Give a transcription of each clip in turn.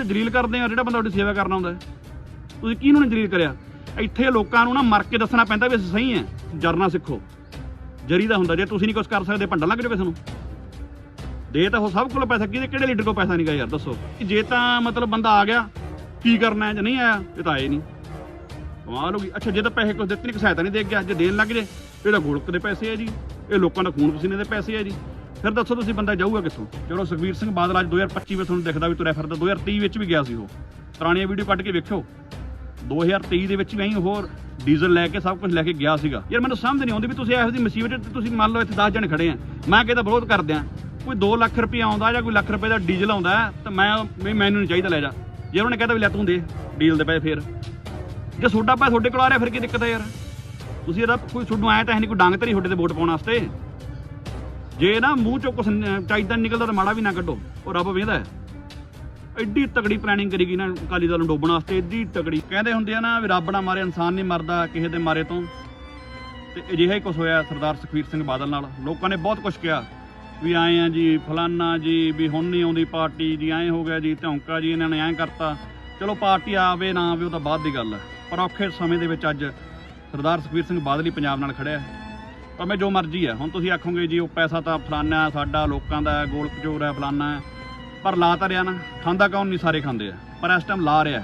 ਤੇ ਜਲੀਲ ਕਰਦੇ ਆ, ਜਿਹੜਾ ਬੰਦਾ ਤੁਹਾਡੀ ਸੇਵਾ ਕਰਨ ਆਉਂਦਾ ਤੁਸੀਂ ਕਿਹਨੂੰ ਨਹੀਂ ਜਲੀਲ ਕਰਿਆ? ਇੱਥੇ ਲੋਕਾਂ ਨੂੰ ਨਾ ਮਰ ਕੇ ਦੱਸਣਾ ਪੈਂਦਾ ਵੀ ਅਸੀਂ ਸਹੀ ਆ ਜਰਨਾ ਸਿੱਖੋ। ਜਰੀ ਦਾ ਹੁੰਦਾ, ਜੇ ਤੁਸੀਂ ਨਹੀਂ ਕੁਝ ਕਰ ਸਕਦੇ ਭੰਡਣ ਲੱਗ ਜਾਓ ਕਿਸੇ ਨੂੰ। ਦੇ ਤਾਂ ਉਹ ਸਭ ਕੋਲ ਪੈਸਾ, ਕਿਹਦੇ ਕਿਹੜੇ ਲੀਡਰ ਕੋਲ ਪੈਸਾ ਨਹੀਂਗਾ ਯਾਰ, ਦੱਸੋ। ਜੇ ਤਾਂ ਮਤਲਬ ਬੰਦਾ ਆ ਗਿਆ, ਕੀ ਕਰਨਾ ਹੈ ਜੇ ਨਹੀਂ ਆਇਆ, ਇਹ ਤਾਂ ਆਏ ਨਹੀਂ। ਕਮਾਲ ਹੋ ਗਈ। ਅੱਛਾ, ਜੇ ਤਾਂ ਪੈਸੇ ਕੁਝ ਦਿੱਤੇ ਨਹੀਂ ਸਹਾਇਤਾ ਨਹੀਂ ਦੇ ਗਿਆ। ਜੇ ਦੇਣ ਲੱਗ ਜੇ, ਇਹ ਤਾਂ ਗੋਲਕ ਦੇ ਪੈਸੇ ਆ ਜੀ। ਇਹ ਲੋਕਾਂ ਦਾ ਖੂਨ ਪਸੀਨੇ ਦੇ ਪੈਸੇ ਆ ਜੀ। ਫਿਰ ਦੱਸੋ ਤੁਸੀਂ ਬੰਦਾ ਜਾਊਗਾ ਕਿੱਥੋਂ? ਚਲੋ ਸੁਖਵੀਰ ਸਿੰਘ ਬਾਦਲ ਅੱਜ 2025 ਵਿੱਚ ਤੁਹਾਨੂੰ ਦਿਖਦਾ ਵੀ ਤੁਰਿਆ ਫਿਰਦਾ 2023 ਵਿੱਚ ਵੀ ਗਿਆ ਸੀ ਉਹ। ਪੁਰਾਣੀਆਂ ਵੀਡੀਓ ਕੱਢ ਕੇ ਵੇਖਿਓ। 2023 ਦੇ ਵਿੱਚ ਵੀ ਐਂ ਹੋਰ ਡੀਜ਼ਲ ਲੈ ਕੇ ਸਭ ਕੁਝ ਲੈ ਕੇ ਗਿਆ ਸੀਗਾ। ਯਾਰ ਮੈਨੂੰ ਸਮਝ ਨਹੀਂ ਆਉਂਦੀ ਵੀ ਤੁਸੀਂ ਇਹੋ ਜਿਹੀ ਮੁਸੀਬਤ 'ਚ ਤੁਸੀਂ ਮੰਨ ਲਓ ਇੱਥੇ 10 ਜਣੇ ਖੜੇ ਆ। ਮੈਂ ਕਿਹਦਾ ਵਿਰੋਧ ਕਰਦੇ ਆ ਕੋਈ 2 ਲੱਖ ਰੁਪਏ ਆਉਂਦਾ ਜਾਂ ਕੋਈ ਲੱਖ ਰੁਪਏ ਦਾ ਡੀਜ਼ਲ ਆਉਂਦਾ ਤਾਂ ਮੈਂ ਵੀ ਮੈਨੂੰ ਨਹੀਂ ਚਾਹੀਦਾ ਲੈ ਜਾ। ਜੇ ਉਹਨੇ ਨੇ ਕਹਿੰਦਾ ਵੀ ਲੈ ਤੂੰ ਦੇ ਡੀਜ਼ਲ ਦੇ ਪੈਸੇ ਫੇਰ। ਜੇ ਤੁਹਾਡਾ ਪੈਸਾ ਤੁਹਾਡੇ ਕੋਲ ਆ ਰਿਹਾ, ਫਿਰ ਕੀ ਦਿੱਕਤ ਹੈ ਯਾਰ? ਤੁਸੀਂ ਇਹਦਾ ਕੋਈ ਤੁਹਾਨੂੰ ਆਇਆ ਤਾਂ ਹੈ ਨਹੀਂ, ਕੋਈ ਡੰਗ ਧਰੀ ਤੁਹਾਡੇ ਤੇ ਵੋਟ ਪਾਉਣ ਵਾਸਤੇ। ਜੇ ਨਾ ਮੂੰਹ ਚੋਂ ਕੁਛ ਨ- ਚਾਹੀਦਾ ਨਿਕਲਦਾ ਤਾਂ ਮਾੜਾ ਵੀ ਨਾ ਕੱਢੋ। ਉਹ ਰੱਬ ਵੇਂਦਾ ਹੈ। ਐਡੀ ਤਗੜੀ ਪਲੈਨਿੰਗ ਕਰੀ ਗਈ ਨਾ ਅਕਾਲੀ ਦਲ ਨੂੰ ਡੋਬਣ ਵਾਸਤੇ, ਐਡੀ ਤਕੜੀ। ਕਹਿੰਦੇ ਹੁੰਦੇ ਆ ਨਾ ਵੀ ਰੱਬ ਨਾ ਮਾਰੇ, ਇਨਸਾਨ ਨਹੀਂ ਮਰਦਾ ਕਿਸੇ ਦੇ ਮਾਰੇ ਤੋਂ। ਤੇ ਅਜਿਹਾ ਹੀ ਕੁਝ ਹੋਇਆ ਸਰਦਾਰ ਸੁਖਬੀਰ ਸਿੰਘ ਬਾਦਲ ਨਾਲ। ਲੋਕਾਂ ਨੇ ਬਹੁਤ ਕੁਝ ਕਿਹਾ ਵੀ ਆਏ ਆ ਜੀ, ਫਲਾਨਾ ਜੀ, ਵੀ ਹੁਣ ਨਹੀਂ ਆਉਂਦੀ ਪਾਰਟੀ ਜੀ, ਐਂ ਹੋ ਗਿਆ ਜੀ, ਧੌਂਕਾ ਜੀ, ਇਹਨਾਂ ਨੇ ਐਂ ਕਰਤਾ। ਚਲੋ ਪਾਰਟੀ ਆਵੇ, ਨਾ ਆਵੇ, ਉਹ ਤਾਂ ਬਾਅਦ ਦੀ ਗੱਲ ਹੈ। ਪਰ ਔਖੇ ਸਮੇਂ ਦੇ ਵਿੱਚ ਅੱਜ ਸਰਦਾਰ ਸੁਖਬੀਰ ਸਿੰਘ ਬਾਦਲ ਹੀ ਪੰਜਾਬ ਨਾਲ ਖੜਿਆ ਭਾਵੇਂ ਜੋ ਮਰਜ਼ੀ ਹੈ। ਹੁਣ ਤੁਸੀਂ ਆਖੋਗੇ ਜੀ, ਉਹ ਪੈਸਾ ਤਾਂ ਫਲਾਨਾ ਸਾਡਾ ਲੋਕਾਂ ਦਾ ਗੋਲ ਕਚੋਰ ਹੈ, ਫਲਾਨਾ ਹੈ। ਪਰ ਲਾ ਤਾਂ ਰਿਹਾ ਨਾ, ਖਾਂਦਾ ਕੌਣ ਨਹੀਂ, ਸਾਰੇ ਖਾਂਦੇ ਆ। ਪਰ ਇਸ ਟਾਈਮ ਲਾ ਰਿਹਾ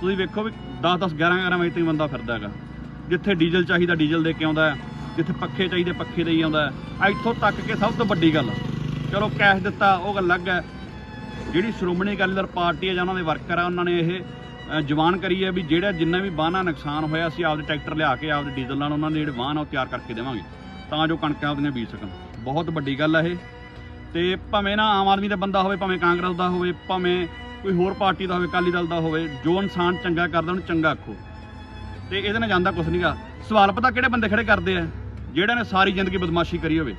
ਤੁਸੀਂ ਵੇਖੋ ਵੀ 10 10 11 11 ਵਜੇ ਤੱਕ ਬੰਦਾ ਫਿਰਦਾ ਹੈਗਾ। ਜਿੱਥੇ ਡੀਜ਼ਲ ਚਾਹੀਦਾ, ਡੀਜ਼ਲ ਦੇ ਕੇ ਆਉਂਦਾ ਹੈ। ਜਿੱਥੇ ਪੱਖੇ ਚਾਹੀਦੇ, ਪੱਖੇ ਦੇ ਹੀ ਆਉਂਦਾ ਹੈ। ਇੱਥੋਂ ਤੱਕ ਕਿ ਸਭ ਤੋਂ ਵੱਡੀ ਗੱਲ, ਚਲੋ ਕੈਸ਼ ਦਿੱਤਾ, ਉਹ ਗੱਲ ਅਲੱਗ ਹੈ। ਜਿਹੜੀ ਸ਼੍ਰੋਮਣੀ ਅਕਾਲੀ ਦਲ ਪਾਰਟੀ ਹੈ ਜਾਂ ਉਹਨਾਂ ਦੇ ਵਰਕਰ ਆ, ਉਹਨਾਂ ਨੇ ਇਹ ਜਵਾਨ ਕਰੀ ਹੈ ਵੀ ਜਿਹੜਾ ਜਿੰਨਾ ਵੀ ਵਾਹਨਾਂ ਨੁਕਸਾਨ ਹੋਇਆ ਅਸੀਂ ਆਪਦੇ ਟਰੈਕਟਰ ਲਿਆ ਕੇ, ਆਪਦੇ ਡੀਜ਼ਲ ਨਾਲ ਉਹਨਾਂ ਦੇ ਜਿਹੜੇ ਵਾਹਨ ਉਹ ਤਿਆਰ ਕਰਕੇ ਦੇਵਾਂਗੇ। ਤਾਂ ਜੋ ਕਣਕਾਂ ਆਪਦੀਆਂ ਬੀਜ ਸਕਣ। ਬਹੁਤ ਵੱਡੀ ਗੱਲ ਹੈ ਇਹ। ਤੇ ਭਾਵੇਂ ਨਾ ਆਮ ਆਦਮੀ ਦਾ ਬੰਦਾ ਹੋਵੇ, ਭਾਵੇਂ ਕਾਂਗਰਸ ਦਾ ਹੋਵੇ, ਭਾਵੇਂ ਕੋਈ ਹੋਰ ਪਾਰਟੀ ਦਾ ਹੋਵੇ, ਅਕਾਲੀ ਦਲ ਦਾ ਹੋਵੇ, ਜੋ ਇਨਸਾਨ ਚੰਗਾ ਕਰਦਾ, ਉਹਨੂੰ ਚੰਗਾ ਆਖੋ। ਤੇ ਇਹਦੇ ਨਾਲ ਜਾਂਦਾ ਕੁਝ ਨਹੀਂਗਾ ਸਵਾਲ ਪਤਾ ਕਿਹੜੇ ਬੰਦੇ ਖੜੇ ਕਰਦੇ ਆ? ਜਿਹੜੇ ਨੇ ਸਾਰੀ ਜ਼ਿੰਦਗੀ ਬਦਮਾਸ਼ੀ ਕਰੀ ਹੋਵੇ।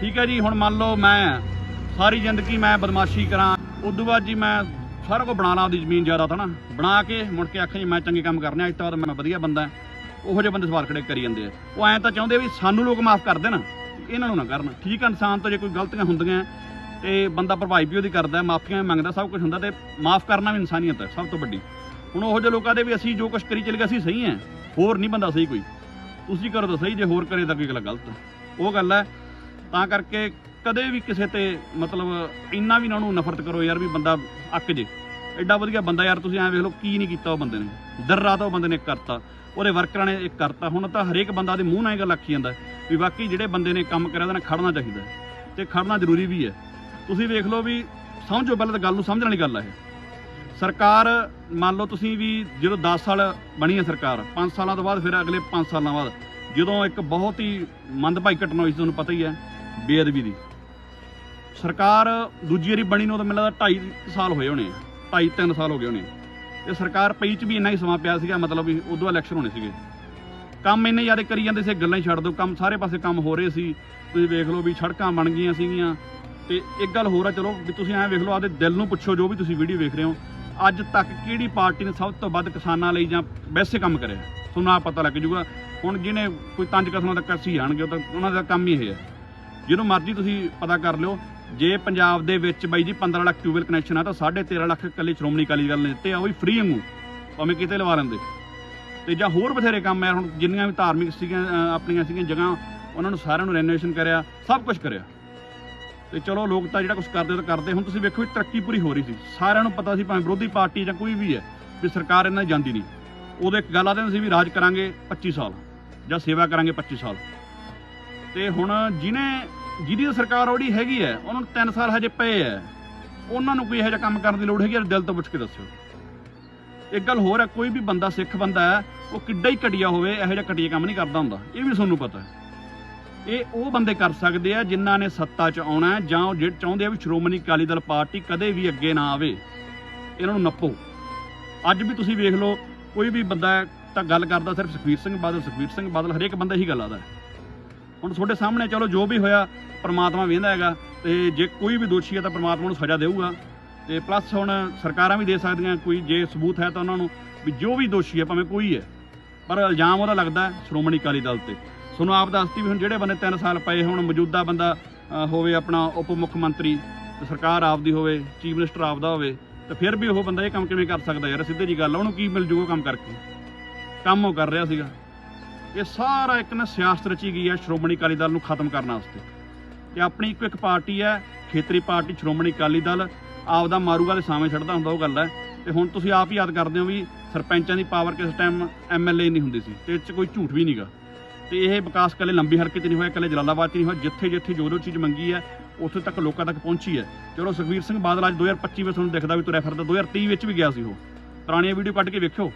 ਠੀਕ ਹੈ ਜੀ, ਹੁਣ ਮੰਨ ਲਓ ਮੈਂ, ਸਾਰੀ ਜ਼ਿੰਦਗੀ ਮੈਂ ਬਦਮਾਸ਼ੀ ਕਰਾਂ, ਉਦੋਂ ਬਾਅਦ ਜੀ ਮੈਂ ਸਾਰਾ ਕੁਝ ਬਣਾ ਲਾਂ ਆਪਦੀ ਜ਼ਮੀਨ ਜ਼ਿਆਦਾ ਤਾਂ ਨਾ ਬਣਾ ਕੇ ਮੁੜ ਕੇ ਆਖਾਂ ਜੀ, ਮੈਂ ਚੰਗੇ ਕੰਮ ਕਰਨੇ ਆ ਅੱਜ ਤੋਂ ਬਾਅਦ ਮੈਂ ਵਧੀਆ ਬੰਦਾ ਉਹੋ ਜਿਹੇ ਬੰਦੇ ਸਵਾਲ ਖੜੇ ਕਰੀ ਜਾਂਦੇ ਆ। ਉਹ ਐਂ ਤਾਂ ਚਾਹੁੰਦੇ ਵੀ ਸਾਨੂੰ ਲੋਕ ਮਾਫ ਕਰ ਦੇਣ, ਇਹਨਾਂ ਨੂੰ ਨਾ ਕਰਨ। ਠੀਕ ਆ, ਇਨਸਾਨ ਤੋਂ ਜੇ ਕੋਈ ਗਲਤੀਆਂ ਹੁੰਦੀਆਂ ਤੇ ਬੰਦਾ ਭਰਪਾਈ ਵੀ ਉਹਦੀ ਕਰਦਾ, ਮਾਫੀਆਂ ਵੀ ਮੰਗਦਾ, ਸਭ ਕੁਝ ਹੁੰਦਾ ਤੇ ਮਾਫ ਕਰਨਾ ਵੀ ਇਨਸਾਨੀਅਤ ਹੈ, ਸਭ ਤੋਂ ਵੱਡੀ। ਹੁਣ ਉਹੋ ਜਿਹੇ ਲੋਕਾਂ ਦੇ ਵੀ ਅਸੀਂ ਜੋ ਕੁਝ ਕਰੀ ਚੱਲ ਗਏ, ਅਸੀਂ ਸਹੀ ਹਾਂ ਹੋਰ ਨਹੀਂ ਬੰਦਾ ਸਹੀ ਕੋਈ। ਤੁਸੀਂ ਕਰੋ ਤਾਂ ਸਹੀ, ਜੇ ਹੋਰ ਕਰੇ ਤਾਂ ਕੋਈ ਗੱਲ ਗਲਤ। ਉਹ ਗੱਲ ਹੈ, ਤਾਂ ਕਰਕੇ ਕਦੇ ਵੀ ਕਿਸੇ ਤੇ ਮਤਲਬ ਇੰਨਾ ਵੀ ਨਾ ਉਹਨੂੰ ਨਫ਼ਰਤ ਕਰੋ ਯਾਰ ਵੀ ਬੰਦਾ ਅੱਕ ਜੇ। ਐਡਾ ਵਧੀਆ ਬੰਦਾ ਯਾਰ, ਤੁਸੀਂ ਐਂ ਵੇਖ ਲਓ ਕੀ ਨਹੀਂ ਕੀਤਾ ਉਹ ਬੰਦੇ ਨੇ। ਦਰ ਰਾਤ ਉਹ ਬੰਦੇ ਨੇ ਕਰਤਾ। ਉਹਦੇ ਵਰਕਰਾਂ ਨੇ ਇੱਕ ਕਰਤਾ। ਹੁਣ ਤਾਂ ਹਰੇਕ ਬੰਦਾ ਦੇ ਮੂੰਹ ਨਾਲ ਇਹ ਗੱਲ ਆਖੀ ਜਾਂਦਾ ਵੀ ਬਾਕੀ ਜਿਹੜੇ ਬੰਦੇ ਨੇ ਕੰਮ ਕਰਿਆ ਉਹਦੇ ਨਾਲ ਖੜਨਾ ਚਾਹੀਦਾ ਤੇ ਖੜਨਾ ਜ਼ਰੂਰੀ ਵੀ ਹੈ। ਤੁਸੀਂ ਵੇਖ ਲਓ ਵੀ ਸਮਝੋ ਪਹਿਲਾਂ ਤਾਂ ਗੱਲ ਨੂੰ, ਸਮਝਣ ਵਾਲੀ ਗੱਲ ਹੈ ਇਹ। ਸਰਕਾਰ, ਮੰਨ ਲਓ ਤੁਸੀਂ ਵੀ ਜਦੋਂ 10 ਸਾਲ ਬਣੀ ਹੈ ਸਰਕਾਰ 5 ਸਾਲਾਂ ਤੋਂ ਬਾਅਦ ਫਿਰ ਅਗਲੇ 5 ਸਾਲਾਂ ਬਾਅਦ ਜਦੋਂ ਇੱਕ ਬਹੁਤ ਹੀ ਮੰਦਭਾਈ ਘਟਨਾ ਹੋਈ ਸੀ, ਤੁਹਾਨੂੰ ਪਤਾ ਹੀ ਹੈ, ਬੇਅਦਬੀ ਦੀ। ਸਰਕਾਰ ਦੂਜੀ ਵਾਰੀ ਬਣੀ ਨੂੰ ਤਾਂ ਮੈਨੂੰ ਲੱਗਦਾ 2.5 ਸਾਲ ਹੋਏ ਹੋਣੇ 2.5 3 ਸਾਲ ਹੋ ਗਏ ਹੋਣੇ ਤੇ ਸਰਕਾਰ ਪਈ ਚ ਵੀ ਇੰਨਾ ਹੀ ਸਮਾਂ ਪਿਆ ਸੀਗਾ, ਮਤਲਬ ਵੀ ਉਦੋਂ ਇਲੈਕਸ਼ਨ ਹੋਣੇ ਸੀਗੇ। ਕੰਮ ਇੰਨੇ ਜ਼ਿਆਦਾ ਕਰੀ ਜਾਂਦੇ ਸੀ, ਗੱਲਾਂ ਹੀ ਛੱਡ ਦਿਓ। ਕੰਮ ਸਾਰੇ ਪਾਸੇ ਕੰਮ ਹੋ ਰਹੇ ਸੀ। ਤੁਸੀਂ ਵੇਖ ਲਓ ਵੀ ਸੜਕਾਂ ਬਣ ਗਈਆਂ ਸੀਗੀਆਂ। ਤੇ ਇੱਕ ਗੱਲ ਹੋਰ ਆ, ਚਲੋ ਵੀ ਤੁਸੀਂ ਐਂ ਵੇਖ ਲਓ, ਆਪਦੇ ਦਿਲ ਨੂੰ ਪੁੱਛੋ, ਜੋ ਵੀ ਤੁਸੀਂ ਵੀਡੀਓ ਵੇਖ ਰਹੇ ਹੋ। ਅੱਜ ਤੱਕ ਕਿਹੜੀ ਪਾਰਟੀ ਨੇ ਸਭ ਤੋਂ ਵੱਧ ਕਿਸਾਨਾਂ ਲਈ ਜਾਂ ਵੈਸੇ ਕੰਮ ਕਰਿਆ? ਤੁਹਾਨੂੰ ਆ ਪਤਾ ਲੱਗ ਜੂਗਾ ਹੁਣ ਜਿਹਨੇ ਕੋਈ ਤੰਜ ਕਸਮਾਂ ਦਾ ਕਰਸੀ ਜਾਣਗੇ ਉਹ ਤਾਂ ਉਹਨਾਂ ਦਾ ਕੰਮ ਹੀ ਇਹ ਹੈ ਜਿਹਨੂੰ ਮਰਜ਼ੀ ਤੁਸੀਂ ਪਤਾ ਕਰ ਲਿਓ। ਜੇ ਪੰਜਾਬ ਦੇ ਵਿੱਚ ਬਾਈ ਜੀ 15 ਲੱਖ ਟਿਊਬਵੈਲ ਕਨੈਕਸ਼ਨ ਆ ਤਾਂ 13.5 ਲੱਖ ਇਕੱਲੇ ਸ਼੍ਰੋਮਣੀ ਅਕਾਲੀ ਦਲ ਨੇ ਦਿੱਤੇ ਆ, ਉਹ ਵੀ ਫ੍ਰੀ ਵਾਂਗੂ, ਭਾਵੇਂ ਕਿਤੇ ਲਵਾ ਲੈਂਦੇ। ਤੇ ਜਾਂ ਹੋਰ ਬਥੇਰੇ ਕੰਮ ਆ, ਹੁਣ ਜਿੰਨੀਆਂ ਵੀ ਧਾਰਮਿਕ ਸੀਗੀਆਂ ਆਪਣੀਆਂ ਸੀਗੀਆਂ ਜਗ੍ਹਾ, ਉਹਨਾਂ ਨੂੰ ਸਾਰਿਆਂ ਨੂੰ ਰੈਨੋਵੇਸ਼ਨ ਕਰਿਆ, ਸਭ ਕੁਝ ਕਰਿਆ। ਤੇ ਚਲੋ ਲੋਕ ਤਾਂ ਜਿਹੜਾ ਕੁਝ ਕਰਦੇ ਤਾਂ ਕਰਦੇ ਹੁਣ ਤੁਸੀਂ ਵੇਖੋ ਵੀ ਤਰੱਕੀ ਪੂਰੀ ਹੋ ਰਹੀ ਸੀ। ਸਾਰਿਆਂ ਨੂੰ ਪਤਾ ਸੀ ਭਾਵੇਂ ਵਿਰੋਧੀ ਪਾਰਟੀ ਜਾਂ ਕੋਈ ਵੀ ਹੈ, ਵੀ ਸਰਕਾਰ ਇਹਨਾਂ ਦੀ ਜਾਂਦੀ ਨਹੀਂ। ਉਦੋਂ ਇੱਕ ਗੱਲ ਆਦੇ ਸੀ ਵੀ ਰਾਜ ਕਰਾਂਗੇ 25 ਸਾਲ, ਜਾਂ ਸੇਵਾ ਕਰਾਂਗੇ 25 ਸਾਲ। ਤੇ ਹੁਣ ਜਿਹਨੇ ਜਿਹਦੀ ਸਰਕਾਰ ਉਹਦੀ ਹੈਗੀ ਹੈ, ਉਹਨਾਂ ਨੂੰ 3 ਸਾਲ ਹਜੇ ਪਏ ਹੈ। ਉਹਨਾਂ ਨੂੰ ਕੋਈ ਇਹੋ ਜਿਹਾ ਕੰਮ ਕਰਨ ਦੀ ਲੋੜ ਹੈਗੀ ਹੈ ਦਿਲ ਤੋਂ ਪੁੱਛ ਕੇ ਦੱਸਿਓ। ਇੱਕ ਗੱਲ ਹੋਰ ਹੈ, ਕੋਈ ਵੀ ਬੰਦਾ, ਸਿੱਖ ਬੰਦਾ ਹੈ, ਉਹ ਕਿੱਡਾ ਹੀ ਘਟੀਆ ਹੋਵੇ, ਇਹੋ ਜਿਹਾ ਘਟੀਆ ਕੰਮ ਨਹੀਂ ਕਰਦਾ ਹੁੰਦਾ। ਇਹ ਵੀ ਤੁਹਾਨੂੰ ਪਤਾ ਹੈ। ਇਹ ਉਹ ਬੰਦੇ ਕਰ ਸਕਦੇ ਆ ਜਿਨ੍ਹਾਂ ਨੇ ਸੱਤਾ 'ਚ ਆਉਣਾ ਜਾਂ ਉਹ ਜਿਹੜੇ ਚਾਹੁੰਦੇ ਆ ਵੀ ਸ਼੍ਰੋਮਣੀ ਅਕਾਲੀ ਦਲ ਪਾਰਟੀ ਕਦੇ ਵੀ ਅੱਗੇ ਨਾ ਆਵੇ। ਇਹਨਾਂ ਨੂੰ ਨੱਪੋ। ਅੱਜ ਵੀ ਤੁਸੀਂ ਵੇਖ ਲਓ, ਕੋਈ ਵੀ ਬੰਦਾ ਤਾਂ ਗੱਲ ਕਰਦਾ, ਸਿਰਫ ਸੁਖਬੀਰ ਸਿੰਘ ਬਾਦਲ, ਸੁਖਬੀਰ ਸਿੰਘ ਬਾਦਲ ਹਰੇਕ ਬੰਦਾ ਹੀ ਗੱਲ ਆਦਾ ਹੁਣ ਤੁਹਾਡੇ ਸਾਹਮਣੇ ਚਲੋ ਜੋ ਵੀ ਹੋਇਆ, ਪਰਮਾਤਮਾ ਵੇਂਦਾ ਹੈਗਾ, ਤੇ ਜੇ ਕੋਈ ਵੀ ਦੋਸ਼ੀ ਹੈ ਤਾਂ ਪਰਮਾਤਮਾ ਨੂੰ ਸਜ਼ਾ ਦੇਊਗਾ। ਤੇ ਪਲੱਸ ਹੁਣ ਸਰਕਾਰਾਂ ਵੀ ਦੇ ਸਕਦੀਆਂ, ਕੋਈ ਜੇ ਸਬੂਤ ਹੈ ਤਾਂ ਉਹਨਾਂ ਨੂੰ ਵੀ ਜੋ ਵੀ ਦੋਸ਼ੀ ਹੈ, ਭਾਵੇਂ ਕੋਈ ਹੈ, ਪਰ ਇਲਜ਼ਾਮ ਉਹਦਾ ਲੱਗਦਾ ਸ਼੍ਰੋਮਣੀ ਅਕਾਲੀ ਦਲ ਤੇ। ਤੁਹਾਨੂੰ ਆਪ ਦੱਸਤੀ ਵੀ ਹੁਣ ਜਿਹੜੇ ਬੰਦੇ 3 ਸਾਲ ਪਏ, ਹੁਣ ਮੌਜੂਦਾ ਬੰਦਾ ਹੋਵੇ ਆਪਣਾ ਉਪ ਮੁੱਖ ਮੰਤਰੀ, ਤੇ ਸਰਕਾਰ ਆਪਦੀ ਹੋਵੇ, ਚੀਫ ਮਿਨਿਸਟਰ ਆਪਦਾ ਹੋਵੇ, ਤੇ ਫਿਰ ਵੀ ਉਹ ਬੰਦਾ ਇਹ ਕੰਮ ਕਿਵੇਂ ਕਰ ਸਕਦਾ ਯਾਰ? ਸਿੱਧੇ ਜੀ ਗੱਲ ਉਹਨੂੰ ਕੀ ਮਿਲ ਜੂਗਾ ਕੰਮ ਕਰਕੇ? ਕੰਮ ਉਹ ਕਰ ਰਿਹਾ ਸੀਗਾ। ਇਹ ਸਾਰਾ ਇੱਕ ਨਾ ਸਿਆਸਤ ਰਚੀ ਗਈ ਹੈ ਸ਼੍ਰੋਮਣੀ ਅਕਾਲੀ ਦਲ ਨੂੰ ਖਤਮ ਕਰਨ ਵਾਸਤੇ। ਤੇ ਆਪਣੀ ਇੱਕੋ ਇੱਕ ਪਾਰਟੀ ਹੈ, ਖੇਤਰੀ ਪਾਰਟੀ ਸ਼੍ਰੋਮਣੀ ਅਕਾਲੀ ਦਲ। ਆਪਦਾ ਮਾਰੂਗਾ ਤੇ ਸਾਵੇਂ ਛੱਡਦਾ ਹੁੰਦਾ, ਉਹ ਗੱਲ ਹੈ। ਤੇ ਹੁਣ ਤੁਸੀਂ ਆਪ ਹੀ ਯਾਦ ਕਰਦੇ ਹੋ ਵੀ ਸਰਪੰਚਾਂ ਦੀ ਪਾਵਰ ਕਿਸ ਟਾਈਮ ਐਮਐਲਏ ਨਹੀਂ ਹੁੰਦੀ ਸੀ, ਤੇ ਇਹ 'ਚ ਕੋਈ ਝੂਠ ਵੀ ਨਹੀਂਗਾ ਤੇ ਇਹ ਵਿਕਾਸ ਕੱਲੇ ਲੰਬੀ ਹਰਕਤ 'ਚ ਨਹੀਂ ਹੋਇਆ ਕੱਲੇ ਜਲਾਲਾਬਾਦ 'ਚ ਨਹੀਂ ਹੋਇਆ ਜਿੱਥੇ ਜਿੱਥੇ ਜੋ ਜੋ ਚੀਜ਼ ਮੰਗੀ ਹੈ, ਉੱਥੇ ਤੱਕ ਲੋਕਾਂ ਤੱਕ ਪਹੁੰਚੀ ਹੈ। ਚਲੋ ਸੁਖਵੀਰ ਸਿੰਘ ਬਾਦਲ ਅੱਜ 2025 ਵਿੱਚ ਤੁਹਾਨੂੰ ਦਿਖਦਾ ਵੀ ਤੁਰਿਆ ਫਿਰਦਾ 2023 ਵਿੱਚ ਵੀ ਗਿਆ ਸੀ ਉਹ। ਪੁਰਾਣੀਆਂ ਵੀਡੀਓ ਕੱਢ ਕੇ ਵੇਖਿਓ।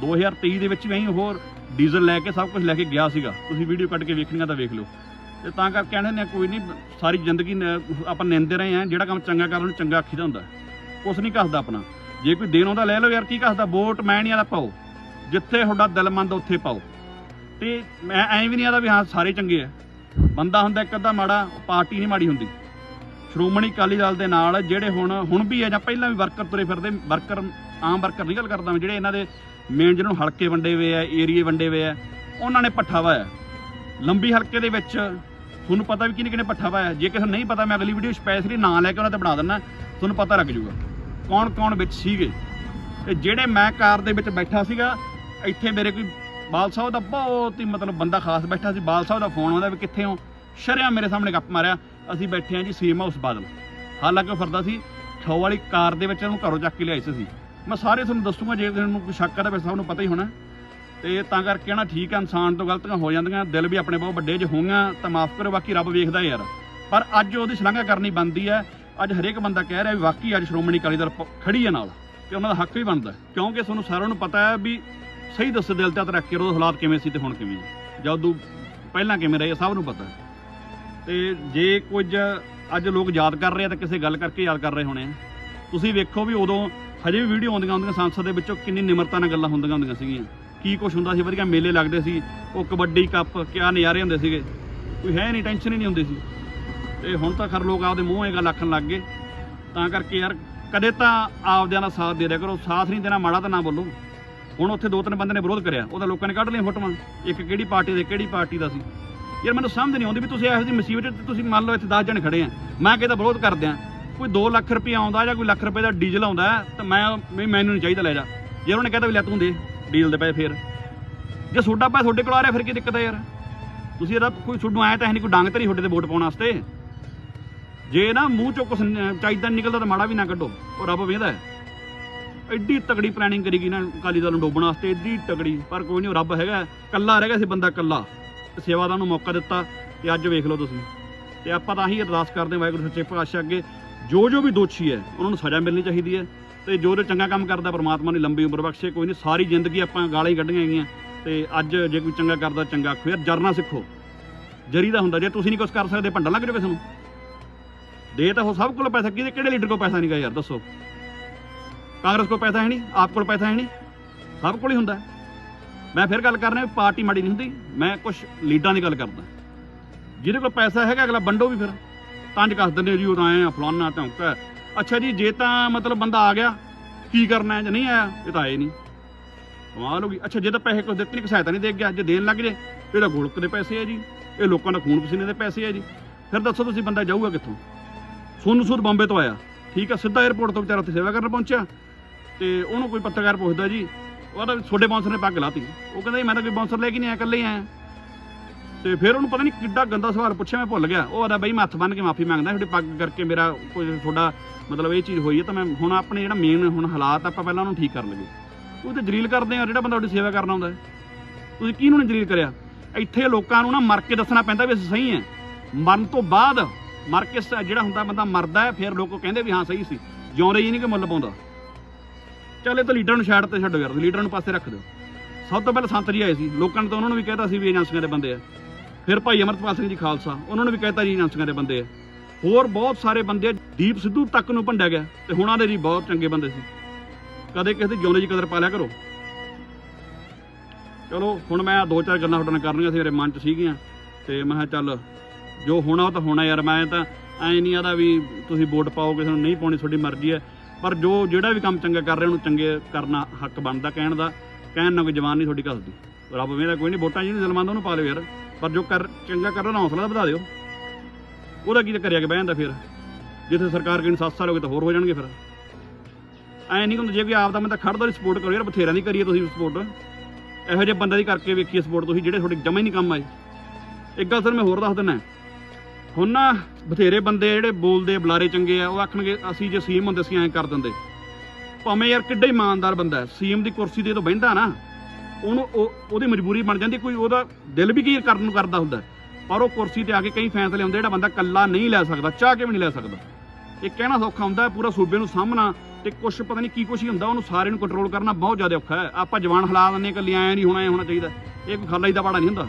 2023 ਦੇ ਵਿੱਚ ਵੀ ਐਂ ਹੋਰ ਡੀਜ਼ਲ ਲੈ ਕੇ ਸਭ ਕੁਝ ਲੈ ਕੇ ਗਿਆ ਸੀਗਾ। ਤੁਸੀਂ ਵੀਡੀਓ ਕੱਢ ਕੇ ਵੇਖਣੀਆਂ ਤਾਂ ਵੇਖ ਲਓ। ਤੇ ਤਾਂ ਕਰਕੇ ਕਹਿੰਦੇ ਨੇ ਕੋਈ ਨਹੀਂ ਸਾਰੀ ਜ਼ਿੰਦਗੀ ਨ- ਆਪਾਂ ਨਿੰਦੇ ਰਹੇ ਆ ਜਿਹੜਾ ਕੰਮ ਚੰਗਾ ਕਰ ਉਹਨੂੰ ਚੰਗਾ ਆਖੀਦਾ ਹੁੰਦਾ। ਕੁਛ ਨਹੀਂ ਕਹਦਾ ਆਪਣਾ। ਜੇ ਕੋਈ ਦੇਣ ਆਉਂਦਾ, ਲੈ ਲਓ ਯਾਰ, ਕੀ ਕਹਦਾ ਵੋਟ ਮੈਂ ਨਹੀਂ ਆਦਾ ਪਾਓ। ਜਿੱਥੇ ਤੁਹਾਡਾ ਦਿਲ ਮੰਨਦਾ, ਉੱਥੇ ਪਾਓ। ਤੇ ਮੈਂ ਐਂ ਵੀ ਨਹੀਂ ਆਦਾ ਵੀ ਹਾਂ, ਸਾਰੇ ਚੰਗੇ ਆ। ਬੰਦਾ ਹੁੰਦਾ ਇੱਕ ਅੱਧਾ ਮਾੜਾ, ਪਾਰਟੀ ਨਹੀਂ ਮਾੜੀ ਹੁੰਦੀ। ਸ਼੍ਰੋਮਣੀ ਅਕਾਲੀ ਦਲ ਦੇ ਨਾਲ ਜਿਹੜੇ ਹੁਣ ਹੁਣ ਵੀ ਆ ਜਾਂ ਪਹਿਲਾਂ ਵੀ ਵਰਕਰ ਤੁਰੇ ਫਿਰਦੇ, ਵਰਕਰ, ਆਮ ਵਰਕਰ ਨਹੀਂ ਗੱਲ ਕਰਦਾ ਮੈਂ, ਜਿਹੜੇ ਇਹਨਾਂ ਦੇ ਮੇਨ ਜਿਹਨਾਂ ਨੂੰ ਹਲਕੇ ਵੰਡੇ ਹੋਏ ਆ ਏਰੀਏ ਵੰਡੇ ਹੋਏ ਆ, ਉਹਨਾਂ ਨੇ ਪੱਠਾ ਵਾਇਆ। ਲੰਬੀ ਹਲਕੇ ਦੇ ਵਿੱਚ ਤੁਹਾਨੂੰ ਪਤਾ ਵੀ ਕਿਹਨੇ ਕਿਹਨੇ ਪੱਠਾ ਵਾਇਆ। ਜੇ ਕਿਸੇ ਨੂੰ ਨਹੀਂ ਪਤਾ, ਮੈਂ ਅਗਲੀ ਵੀਡੀਓ ਸਪੈਸ਼ਲੀ ਨਾਂ ਲੈ ਕੇ ਉਹਨਾਂ ਤੇ ਬਣਾ ਦਿੰਦਾ, ਤੁਹਾਨੂੰ ਪਤਾ ਲੱਗ ਜਾਊਗਾ ਕੌਣ ਕੌਣ ਵਿੱਚ ਸੀਗੇ। ਤੇ ਜਿਹੜੇ ਮੈਂ ਕਾਰ ਦੇ ਵਿੱਚ ਬੈਠਾ ਸੀਗਾ, ਇੱਥੇ ਮੇਰੇ ਕੋਈ ਬਾਲ ਸਾਹਿਬ ਦਾ ਬਹੁਤ ਹੀ ਮਤਲਬ ਬੰਦਾ ਖਾਸ ਬੈਠਾ ਸੀ, ਬਾਲ ਸਾਹਿਬ ਦਾ ਫੋਨ ਆਉਂਦਾ ਵੀ ਕਿੱਥੇ ਹੋ? ਸ਼ਰਿਆ ਮੇਰੇ ਸਾਹਮਣੇ ਗੱਪ ਮਾਰਿਆ, ਅਸੀਂ ਬੈਠੇ ਹਾਂ ਜੀ ਸੀਮ ਹਾਊਸ ਬਾਦਲ। ਹਾਲਾਂਕਿ ਉਹ ਫਰਦਾ ਸੀ ਖੋ ਵਾਲੀ ਕਾਰ ਦੇ ਵਿੱਚ ਉਹਨੂੰ ਘਰੋਂ ਚੱਕ ਕੇ ਲਿਆਈ ਸੀ ਮੈਂ ਸਾਰੇ ਤੁਹਾਨੂੰ ਦੱਸੂਗਾ, ਜੇ ਤੁਹਾਨੂੰ ਕੋਈ ਸ਼ੱਕ ਹੈ ਤਾਂ ਵੈਸੇ ਸਭ ਨੂੰ ਪਤਾ ਹੀ ਹੋਣਾ। ਤੇ ਤਾਂ ਕਰਕੇ ਨਾ ਠੀਕ ਆ, ਇਨਸਾਨ ਤੋਂ ਗਲਤੀਆਂ ਹੋ ਜਾਂਦੀਆਂ, ਦਿਲ ਵੀ ਆਪਣੇ ਬਹੁਤ ਵੱਡੇ ਜੇ ਹੋਈਆਂ ਤਾਂ ਮਾਫ ਕਰੋ, ਬਾਕੀ ਰੱਬ ਵੇਖਦਾ ਯਾਰ। ਪਰ ਅੱਜ ਉਹਦੀ ਸ਼ਲਾਘਾ ਕਰਨੀ ਬਣਦੀ ਹੈ, ਅੱਜ ਹਰੇਕ ਬੰਦਾ ਕਹਿ ਰਿਹਾ ਵੀ ਵਾਕਈ ਅੱਜ ਸ਼੍ਰੋਮਣੀ ਅਕਾਲੀ ਦਲ ਪ- ਖੜੀ ਹੈ ਨਾਲ, ਤੇ ਉਹਨਾਂ ਦਾ ਹੱਕ ਵੀ ਬਣਦਾ, ਕਿਉਂਕਿ ਤੁਹਾਨੂੰ ਸਾਰਿਆਂ ਨੂੰ ਪਤਾ ਹੈ ਵੀ ਸਹੀ ਦੱਸੋ ਦਿਲ ਤੇ ਹੱਥ ਰੱਖ ਕੇ ਉਹ ਹਾਲਾਤ ਕਿਵੇਂ ਸੀ ਤੇ ਹੁਣ ਕਿਵੇਂ ਹੈ ਜਾਂ ਉਦੋਂ ਪਹਿਲਾਂ ਕਿਵੇਂ ਰਹੇ, ਸਭ ਨੂੰ ਪਤਾ ਹੈ। ਤੇ ਜੇ ਕੁਝ ਅੱਜ ਲੋਕ ਯਾਦ ਕਰ ਰਹੇ ਆ, ਤਾਂ ਕਿਸੇ ਗੱਲ ਕਰਕੇ ਯਾਦ ਕਰ ਰਹੇ ਹੋਣੇ ਆ। ਤੁਸੀਂ ਵੇਖੋ ਵੀ ਉਦੋਂ ਹਜੇ ਵੀ ਵੀਡੀਓ ਆਉਂਦੀਆਂ ਹੁੰਦੀਆਂ ਸੰਸਦ ਦੇ ਵਿੱਚੋਂ ਕਿੰਨੀ ਨਿਮਰਤਾ ਨਾਲ ਗੱਲਾਂ ਹੁੰਦੀਆਂ ਹੁੰਦੀਆਂ ਸੀਗੀਆਂ। ਕੀ ਕੁਝ ਹੁੰਦਾ ਸੀ? ਵਧੀਆ ਮੇਲੇ ਲੱਗਦੇ ਸੀ। ਉਹ ਕਬੱਡੀ ਕੱਪ, ਕਿਆ ਨਜ਼ਾਰੇ ਹੁੰਦੇ ਸੀਗੇ। ਕੋਈ ਹੈ ਨਹੀਂ ਟੈਨਸ਼ਨ ਹੀ ਨਹੀਂ ਹੁੰਦੀ ਸੀ। ਤੇ ਹੁਣ ਤਾਂ ਖਰ ਲੋਕ ਆਪਦੇ ਮੂੰਹ ਇਹ ਗੱਲ ਆਖਣ ਲੱਗ ਗਏ। ਤਾਂ ਕਰਕੇ ਯਾਰ, ਕਦੇ ਤਾਂ ਆਪਦਿਆਂ ਦਾ ਸਾਥ ਦੇ ਦਿਆ ਕਰੋ। ਸਾਥ ਨਹੀਂ ਦੇਣਾ, ਮਾੜਾ ਤਾਂ ਨਾ ਬੋਲੋ। ਹੁਣ ਉੱਥੇ ਦੋ ਤਿੰਨ ਬੰਦੇ ਨੇ ਵਿਰੋਧ ਕਰਿਆ। ਉਹਦਾ ਲੋਕਾਂ ਨੇ ਕੱਢ ਲਈਆਂ ਫੋਟੋਆਂ। ਇੱਕ ਕਿਹੜੀ ਪਾਰਟੀ ਦੇ, ਕਿਹੜੀ ਪਾਰਟੀ ਦਾ ਸੀ? ਯਾਰ ਮੈਨੂੰ ਸਮਝ ਨਹੀਂ ਆਉਂਦੀ ਵੀ ਤੁਸੀਂ ਇਹੋ ਜਿਹੀ ਮੁਸੀਬਤ 'ਚ ਤੁਸੀਂ ਮੰਨ ਲਓ ਇੱਥੇ 10 ਜਣ ਖੜੇ ਆ। ਮੈਂ ਕਿਹਦਾ ਵਿਰੋਧ ਕਰਦੇ ਆ ਕੋਈ 2 ਲੱਖ ਰੁਪਏ ਆਉਂਦਾ ਜਾਂ ਕੋਈ ਲੱਖ ਰੁਪਏ ਦਾ ਡੀਜ਼ਲ ਆਉਂਦਾ, ਤਾਂ ਮੈਂ ਵੀ ਮੈਨੂੰ ਨਹੀਂ ਚਾਹੀਦਾ ਲੈ ਜਾ। ਜੇ ਉਹਨੇ ਕਹਿੰਦਾ ਵੀ ਲੈ ਤੂੰ ਦੇ ਡੀਜ਼ਲ ਦੇ ਪੈਸੇ ਫੇਰ। ਜੇ ਤੁਹਾਡਾ ਪੈਸਾ ਤੁਹਾਡੇ ਕੋਲ ਆ ਰਿਹਾ, ਫਿਰ ਕੀ ਦਿੱਕਤ ਹੈ ਯਾਰ? ਤੁਸੀਂ ਇਹਦਾ ਕੋਈ ਤੁਹਾਨੂੰ ਆਇਆ ਤਾਂ ਹੈ ਨਹੀਂ, ਕੋਈ ਡੰਗ ਤੇ ਨਹੀਂ ਤੁਹਾਡੇ ਤੇ ਵੋਟ ਪਾਉਣ ਵਾਸਤੇ। ਜੇ ਨਾ ਮੂੰਹ ਚੋਂ ਕੁਛ ਨ- ਚਾਹੀਦਾ ਨਿਕਲਦਾ ਤਾਂ ਮਾੜਾ ਵੀ ਨਾ ਕੱਢੋ। ਉਹ ਰੱਬ ਵੇਂਦਾ ਹੈ। ਐਡੀ ਤਗੜੀ ਪਲੈਨਿੰਗ ਕਰੀ ਗਈ ਨਾ ਅਕਾਲੀ ਦਲ ਨੂੰ ਡੋਬਣ ਵਾਸਤੇ, ਐਡੀ ਤਗੜੀ ਪਰ ਕੋਈ ਨਹੀਂ ਉਹ ਰੱਬ ਹੈਗਾ ਕੱਲਾ ਰਹਿ ਗਿਆ ਸੀ ਬੰਦਾ ਕੱਲਾ ਸੇਵਾਦਾਰ ਨੂੰ ਮੌਕਾ ਦਿੱਤਾ ਤੇ ਅੱਜ ਵੇਖ ਲਓ ਤੁਸੀਂ। ਤੇ ਆਪਾਂ ਤਾਂ ਹੀ ਅਰਦਾਸ ਕਰਦੇ ਵਾਹਿਗੁਰੂ ਸੱਚੇ ਪਾਤਸ਼ਾਹ ਅੱਗੇ। ਜੋ ਜੋ ਵੀ ਦੋਸ਼ੀ ਹੈ, ਉਹਨਾਂ ਨੂੰ ਸਜ਼ਾ ਮਿਲਣੀ ਚਾਹੀਦੀ ਹੈ ਤੇ ਜੋ ਜੋ ਚੰਗਾ ਕੰਮ ਕਰਦਾ ਪਰਮਾਤਮਾ ਨੇ ਲੰਬੀ ਉਮਰ ਬਖਸ਼ੇ, ਕੋਈ ਨਹੀਂ, ਸਾਰੀ ਜ਼ਿੰਦਗੀ ਆਪਾਂ ਗਾਲਾਂ ਹੀ ਕੱਢੀਆਂ ਹੈਗੀਆਂ। ਤੇ ਅੱਜ ਜੇ ਕੋਈ ਚੰਗਾ ਕਰਦਾ, ਚੰਗਾ ਆਖੋ ਜਰਨਾ ਸਿੱਖੋ। ਜਰੀ ਦਾ ਹੁੰਦਾ, ਜੇ ਤੁਸੀਂ ਨਹੀਂ ਕੁਝ ਕਰ ਸਕਦੇ, ਭੰਡਾ ਲੱਗ ਜਾਓ ਕਿਸੇ ਨੂੰ। ਦੇ ਤਾਂ ਉਹ ਸਭ ਕੋਲ ਪੈਸਾ, ਕਿਹਦੇ, ਕਿਹੜੇ ਲੀਡਰ ਕੋਲ ਪੈਸਾ ਨਹੀਂਗਾ ਯਾਰ, ਦੱਸੋ। ਕਾਂਗਰਸ ਕੋਲ ਪੈਸਾ ਹੈ ਨਹੀਂ, ਆਪ ਕੋਲ ਪੈਸਾ ਹੈ ਨਹੀਂ, ਸਭ ਕੋਲ ਹੀ ਹੁੰਦਾ ਮੈਂ ਫਿਰ ਗੱਲ ਕਰ ਰਿਹਾ ਪਾਰਟੀ ਮਾੜੀ ਨਹੀਂ ਹੁੰਦੀ, ਮੈਂ ਕੁਝ ਲੀਡਰਾਂ ਦੀ ਗੱਲ ਕਰਦਾ। ਜਿਹਦੇ ਕੋਲ ਪੈਸਾ ਹੈਗਾ, ਅਗਲਾ ਵੰਡੋ ਵੀ ਫਿਰ। ਤਾਂ ਜ ਕੱਸ ਦਿੰਦੇ ਜੀ ਉਹ ਤਾਂ ਆਏ ਆ, ਫਲਾਨਾ ਧੌਂਕਾ ਹੈ। ਅੱਛਾ ਜੀ, ਜੇ ਤਾਂ ਮਤਲਬ ਬੰਦਾ ਆ ਗਿਆ, ਕੀ ਕਰਨਾ ਹੈ ਜੇ ਨਹੀਂ ਆਇਆ? ਇਹ ਤਾਂ ਆਏ ਨਹੀਂ। ਕਮਾਲ ਹੋ ਗਈ। ਅੱਛਾ, ਜੇ ਤਾਂ ਪੈਸੇ ਕੁਝ ਦਿੱਤੇ ਨਹੀਂ ਸਹਾਇਤਾ ਨਹੀਂ ਦੇ ਗਿਆ ਜੇ ਦੇਣ ਲੱਗ ਜੇ। ਇਹਦਾ ਗੋਲਕ ਦੇ ਪੈਸੇ ਹੈ ਜੀ। ਇਹ ਲੋਕਾਂ ਦਾ ਖੂਨ ਪਸੀਨੇ ਦੇ ਪੈਸੇ ਹੈ ਜੀ। ਫਿਰ ਦੱਸੋ ਤੁਸੀਂ ਬੰਦਾ ਜਾਊਗਾ ਕਿੱਥੋਂ? ਸੋਨੂ ਸੂਦ ਬੰਬੇ ਤੋਂ ਆਇਆ। ਠੀਕ ਆ ਸਿੱਧਾ 에어ਪੋਰਟ ਤੋਂ ਵਿਚਾਰਾ ਉੱਥੇ ਸੇਵਾ ਕਰਨ ਪਹੁੰਚਿਆ। ਤੇ ਉਹਨੂੰ ਕੋਈ ਪੱਤਰਕਾਰ ਪੁੱਛਦਾ ਜੀ, ਉਹਦਾ ਵੀ ਤੁਹਾਡੇ ਬਾਉਂਸਰ ਨੇ ਪੱਗ ਲਾਤੀ। ਉਹ ਕਹਿੰਦਾ ਜੀ, ਮੈਂ ਤਾਂ ਕੋਈ ਬਾਉਂਸਰ ਲੈ ਕੇ ਨਹੀਂ ਆਇਆ, ਇਕੱਲੇ ਹੀ ਆਇਆ। ਤੇ ਫਿਰ ਉਹਨੂੰ ਪਤਾ ਨਹੀਂ ਕਿੱਡਾ ਗੰਦਾ ਸਵਾਲ ਪੁੱਛਿਆ, ਮੈਂ ਭੁੱਲ ਗਿਆ। ਉਹ ਆਦਾ, ਬਈ ਮੈਂ ਹੱਥ ਬੰਨ ਕੇ ਮਾਫੀ ਮੰਗਦਾ, ਤੁਹਾਡੀ ਪੱਗ ਕਰਕੇ ਮੇਰਾ ਕੋਈ ਤੁਹਾਡਾ ਮਤਲਬ ਇਹ ਚੀਜ਼ ਹੋਈ ਹੈ, ਤਾਂ ਮੈਂ ਹੁਣ ਆਪਣੇ ਜਿਹੜਾ ਮੇਨ ਹੁਣ ਹਾਲਾਤ ਆਪਾਂ ਪਹਿਲਾਂ ਉਹਨੂੰ ਠੀਕ ਕਰਨ ਲੱਗੇ। ਉਹ ਤੇ ਜਲੀਲ ਕਰਦੇ ਆ, ਜਿਹੜਾ ਬੰਦਾ ਤੁਹਾਡੀ ਸੇਵਾ ਕਰਨ ਆਉਂਦਾ ਤੁਸੀਂ ਕਿਹਨੂੰ ਨਹੀਂ ਜਲੀਲ ਕਰਿਆ? ਇੱਥੇ ਲੋਕਾਂ ਨੂੰ ਨਾ ਮਰ ਕੇ ਦੱਸਣਾ ਪੈਂਦਾ ਵੀ ਅਸੀਂ ਸਹੀ ਹੈ। ਮਰਨ ਤੋਂ ਬਾਅਦ ਮਰ ਕੇ ਜਿਹੜਾ ਹੁੰਦਾ ਬੰਦਾ ਮਰਦਾ ਹੈ, ਫਿਰ ਲੋਕ ਕਹਿੰਦੇ ਵੀ ਹਾਂ, ਸਹੀ ਸੀ। ਜਿਉਂਦੇ ਹੀ ਨਹੀਂ ਕਿ ਮੁੱਲ ਪਾਉਂਦਾ। ਚੱਲ ਇਹ ਤਾਂ ਲੀਡਰ ਨੂੰ ਛੱਡ ਤੇ ਛੱਡੋ ਯਾਰ, ਲੀਡਰਾਂ ਨੂੰ ਪਾਸੇ ਰੱਖ ਦਿਓ। ਸਭ ਤੋਂ ਪਹਿਲਾਂ ਸੰਤ ਜੀ ਆਏ ਸੀ। ਲੋਕਾਂ ਨੇ ਤਾਂ ਉਹਨਾਂ ਨੂੰ ਵੀ ਕਹਿਤਾ ਸੀ ਵੀ ਏਜੰਸੀਆਂ ਦੇ ਬੰਦੇ ਆ। ਫਿਰ ਭਾਈ ਅਮਰਪਾਲ ਸਿੰਘ ਜੀ ਖਾਲਸਾ, ਉਹਨਾਂ ਨੂੰ ਵੀ ਕਹਿਤਾ ਜੀ ਏਜੰਸੀਆਂ ਦੇ ਬੰਦੇ ਆ। ਹੋਰ ਬਹੁਤ ਸਾਰੇ ਬੰਦੇ ਦੀਪ ਸਿੱਧੂ ਤੱਕ ਨੂੰ ਭੰਡਿਆ ਗਿਆ, ਤੇ ਹੁਣਾਂ ਦੇ ਜੀ ਬਹੁਤ ਚੰਗੇ ਬੰਦੇ ਸੀ। ਕਦੇ ਕਿਸੇ ਦੀ ਜਿਉਂਦੇ ਜੀ ਕਦਰ ਪਾ ਲਿਆ ਕਰੋ। ਚਲੋ, ਹੁਣ ਮੈਂ ਦੋ ਚਾਰ ਗੱਲਾਂ ਤੁਹਾਡੇ ਨਾਲ ਕਰਨੀਆਂ ਸੀ, ਮੇਰੇ ਮਨ 'ਚ ਸੀਗੀਆਂ, ਤੇ ਮੈਂ ਕਿਹਾ ਚੱਲ, ਜੋ ਹੋਣਾ ਉਹ ਤਾਂ ਹੋਣਾ ਯਾਰ, ਮੈਂ ਤਾਂ ਐ ਨਹੀਂ ਆਦਾ ਵੀ ਤੁਸੀਂ ਵੋਟ ਪਾਓ, ਕਿਸੇ ਨੂੰ ਨਹੀਂ ਪਾਉਣੀ ਤੁਹਾਡੀ ਮਰਜ਼ੀ ਹੈ ਪਰ ਜੋ ਜਿਹੜਾ ਵੀ ਕੰਮ ਚੰਗਾ ਕਰ ਰਿਹਾ, ਉਹਨੂੰ ਚੰਗੇ ਕਰਨਾ ਹੱਕ ਬਣਦਾ ਕਹਿਣ ਦਾ, ਕਹਿਣ ਨਾਲ ਕੋਈ ਜਵਾਨ ਨਹੀਂ ਤੁਹਾਡੀ ਘਸਦੀ ਰੱਬ ਮੇਰਾ ਕੋਈ ਨਹੀਂ, ਵੋਟਾਂ ਜਿਹਨੂੰ ਦਾ ਉਹਨੂੰ ਪਾ ਲਿਓ ਯਾਰ। ਪਰ ਜੋ ਕਰ, ਚੰਗਾ ਕਰਨ ਦਾ ਹੌਸਲਾ ਤਾਂ ਵਧਾ ਦਿਓ। ਉਹਦਾ ਕੀ ਤਾਂ ਕਰਿਆ ਕਿ ਬਹਿਣ ਦਾ ਫਿਰ? ਜਿੱਥੇ ਸਰਕਾਰ ਕਹਿੰਦੀ 7 ਸਾਲ ਹੋ ਗਏ ਤਾਂ ਹੋਰ ਹੋ ਜਾਣਗੇ ਫਿਰ। ਐ ਨਹੀਂ ਹੁੰਦਾ ਜੇ ਕੋਈ ਆਪਦਾ ਬੰਦਾ ਖੜਦਾ ਉਹਦੀ ਸਪੋਰਟ ਕਰੋ ਯਾਰ ਬਥੇਰਾ ਦੀ ਕਰੀਏ ਤੁਸੀਂ ਸਪੋਰਟ ਇਹੋ ਜਿਹੇ ਬੰਦੇ ਦੀ ਕਰਕੇ ਵੇਖੀਏ ਸਪੋਰਟ ਤੁਸੀਂ, ਜਿਹੜੇ ਤੁਹਾਡੇ ਜਮਾ ਹੀ ਨਹੀਂ ਕੰਮ ਆਏ। ਇੱਕ ਗੱਲ ਸਰ ਮੈਂ ਹੋਰ ਦੱਸ ਦਿੰਦਾ। ਹੁਣ ਨਾ ਬਥੇਰੇ ਬੰਦੇ ਜਿਹੜੇ ਬੋਲਦੇ ਬੁਲਾਰੇ ਚੰਗੇ ਆ, ਉਹ ਆਖਣਗੇ, ਅਸੀਂ ਜੇ ਸੀਐਮ ਹੁੰਦੇ ਸੀ ਐਂ ਕਰ ਦਿੰਦੇ। ਭਾਵੇਂ ਯਾਰ ਕਿੱਡਾ ਇਮਾਨਦਾਰ ਬੰਦਾ ਹੈ, ਸੀਐਮ ਦੀ ਕੁਰਸੀ ਤੇ ਤੋਂ ਬਹਿੰਦਾ ਨਾ ਉਹਨੂੰ ਉਹ, ਉਹਦੀ ਮਜਬੂਰੀ ਬਣ ਜਾਂਦੀ ਕੋਈ ਉਹਦਾ ਦਿਲ ਵੀ ਕੀ ਕਰਨ ਨੂੰ ਕਰਦਾ ਹੁੰਦਾ ਪਰ ਉਹ ਕੁਰਸੀ ਤੇ ਆ ਕੇ ਕਈ ਫੈਸਲੇ ਹੁੰਦੇ ਜਿਹੜਾ ਬੰਦਾ ਕੱਲਾ ਨਹੀਂ ਲੈ ਸਕਦਾ, ਚਾਹ ਕੇ ਵੀ ਨਹੀਂ ਲੈ ਸਕਦਾ। ਇਹ ਕਹਿਣਾ ਸੌਖਾ ਹੁੰਦਾ ਪੂਰਾ ਸੂਬੇ ਨੂੰ ਸਾਹਮਣਾ ਤੇ ਕੁਛ ਪਤਾ ਨਹੀਂ ਕੀ ਕੁਛ ਹੀ ਹੁੰਦਾ, ਉਹਨੂੰ ਸਾਰੇ ਨੂੰ ਕੰਟਰੋਲ ਕਰਨਾ ਬਹੁਤ ਜ਼ਿਆਦਾ ਔਖਾ ਹੈ। ਆਪਾਂ ਜਵਾਨ ਹਲਾ ਦਿੰਦੇ ਕੱਲੀ ਐ ਨਹੀਂ ਹੋਣਾ ਐ ਹੋਣਾ ਚਾਹੀਦਾ ਇਹ ਕੋਈ ਖਾਲਾ ਹੀ ਦਾ ਬਾੜਾ ਨਹੀਂ ਹੁੰਦਾ।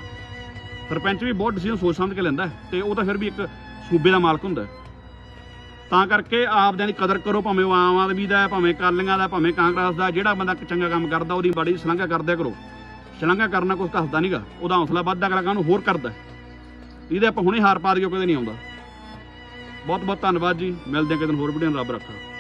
ਸਰਪੰਚ ਵੀ ਬਹੁਤ ਡਿਸੀਜਨ ਸੋਚ ਸਮਝ ਕੇ ਲੈਂਦਾ ਹੈ ਤੇ ਉਹ ਤਾਂ ਫਿਰ ਵੀ ਇੱਕ ਸੂਬੇ ਦਾ ਮਾਲਕ ਹੁੰਦਾ ਤਾਂ ਕਰਕੇ ਆਪਦਿਆਂ ਦੀ ਕਦਰ ਕਰੋ, ਭਾਵੇਂ ਉਹ ਆਮ ਆਦਮੀ ਦਾ ਭਾਵੇਂ ਕਾਲੀਆਂ ਦਾ ਭਾਵੇਂ ਕਾਂਗਰਸ ਦਾ ਜਿਹੜਾ ਬੰਦਾ ਚੰਗਾ ਕੰਮ ਕਰਦਾ, ਉਹਦੀ ਬੜੀ ਸ਼ਲਾਘਾ ਕਰਦਿਆ ਕਰੋ। ਸ਼ਲਾਘਾ ਕਰਨਾ ਕੁਝ ਘਸਦਾ ਨਹੀਂਗਾ ਉਹਦਾ ਹੌਸਲਾ ਵੱਧਦਾ, ਅਗਲਾ ਕਾਹਨੂੰ ਹੋਰ ਕਰਦਾ ਹੈ। ਇਹਦੇ ਆਪਾਂ ਹੁਣੇ ਹਾਰ ਪਾ ਦਿਓ ਉਹ ਕਦੇ ਨਹੀਂ ਆਉਂਦਾ। ਬਹੁਤ ਬਹੁਤ ਧੰਨਵਾਦ ਜੀ, ਮਿਲਦੇ ਹਾਂ ਕਿਤੇ ਹੋਰ ਵੀਡੀਓ ਰੱਬ ਰੱਖਾ।